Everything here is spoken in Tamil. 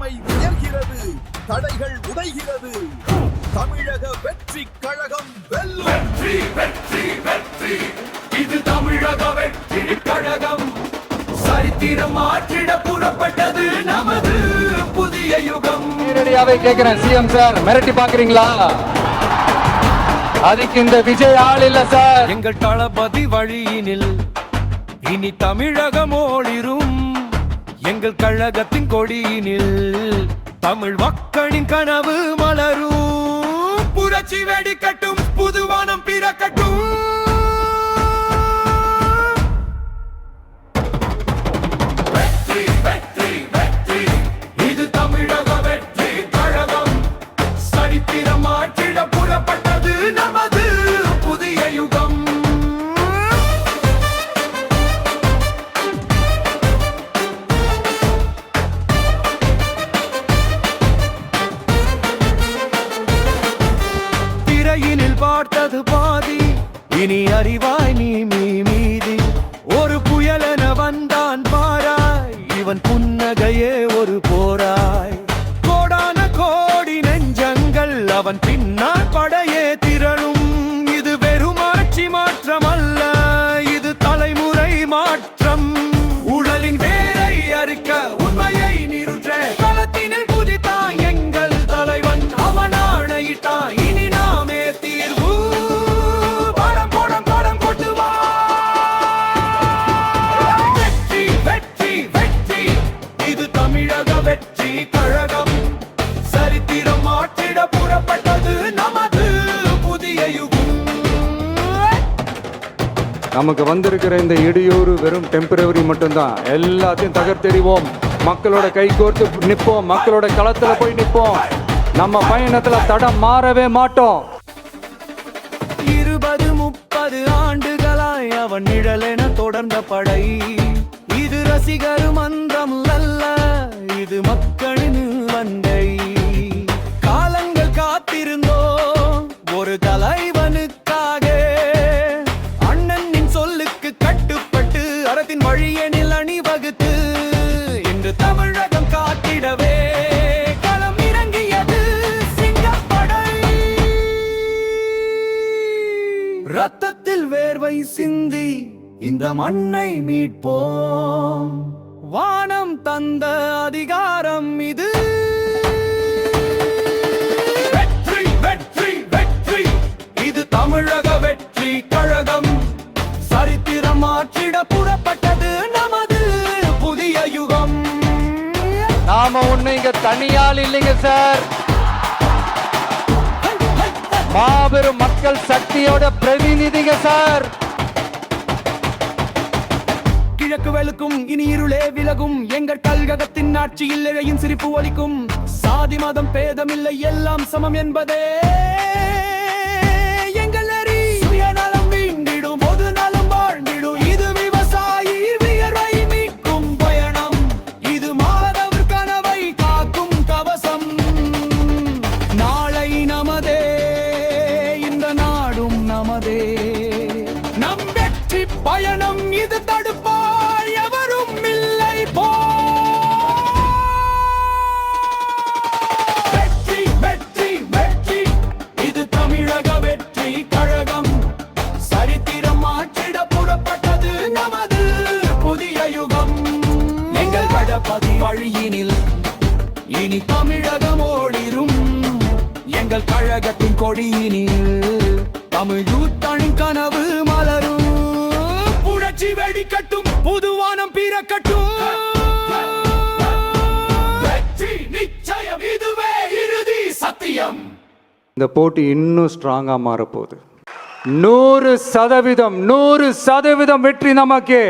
பெருமை உயர்கிறது. தடைகள் உடைகிறது தமிழக வெற்றி கழகம் வெல்லும். வெற்றி வெற்றி வெற்றி. இது தமிழக வெற்றி கழகம். சரித்திரம் மாற்றிட புறப்பட்டது நமது புதிய யுகம். நேரடியாவே கேக்குறேன் சிஎம் சார் மிரட்டி பாக்குறீங்களா அதுக்கு இந்த விஜய் ஆள் இல்ல சார் எங்கள் தளபதி வழியினில் இனி தமிழகம் ஓடிரும் எங்கள் கழகத்தின் கொடியினில் தமிழ் மக்களின் கனவு மலரும். புரட்சி வெடிக்கட்டும் புதுவானம் பிறக்கட்டும். இனி அறிவாய் நீ மீ மீதி. ஒரு புயலென வந்தான் பாராய் இவன் புன்னகையே ஒரு போராய். கோடான கோடி நெஞ்சங்கள் அவன் பின்னால் நமக்கு வந்திருக்கிற இந்த இடையூறு வெறும் டெம்பரவரி மட்டும்தான். எல்லாத்தையும் தகர்த்தெறிவோம். மக்களோட கை கோர்த்து நிற்போம் மக்களோட களத்துல போய் நிற்போம் நம்ம பயணத்துல தடம் மாறவே மாட்டோம். இருபது முப்பது ஆண்டுகளாய் அவன் நிழலென தொடர்ந்த படை. இது ரசிகர் மன்றம் அல்ல இது மக்களின் சிந்தி இந்த மண்ணை மீட்போம். வானம் தந்த அதிகாரம் இது. வெற்றி வெற்றி வெற்றி. இது தமிழக வெற்றி கழகம். சரித்திரம் மாற்றிட புறப்பட்டது நமது புதிய யுகம். நாம ஒண்ணு இங்க தனியால் இல்லைங்க சார். மாபெரும் மக்கள் சக்தியோட பிரதிநிதிங்க சார். கிழக்கு வெளுக்கும் இனி இருளே விலகும். எங்கள் கல்ககத்தின் ஆட்சியில் இழையின் சிரிப்பு ஒலிக்கும். சாதி மதம் பேதமில்லை எல்லாம் சமம் என்பதே எங்கள் நெறி. சுயநலம் வீண்டிடும் பொது நலம் வாழ்ந்திடும். இது விவசாயி வியர்வை மீட்கும் பயணம். இது மாதவர் கனவை காக்கும் கவசம். நாளை நமதே இந்த நாடும் நமதே. நம் வெற்றி பயணம் இது தடு தமிழக வெற்றி கழகம். சரித்திரம் மாற்றிட புறப்பட்டது நமது புதிய யுகம். எங்கள் கடப்பதி வழியினில் இனி தமிழகம் ஓடிரும். எங்கள் கழகத்தின் கொடியினில் தமிழ் யூத்தனின் இந்த போட்டி இன்னும் ஸ்ட்ராங்காக மாறப்போகுது. நூறு சதவீதம் நூறு சதவீதம் வெற்றி நமக்கு.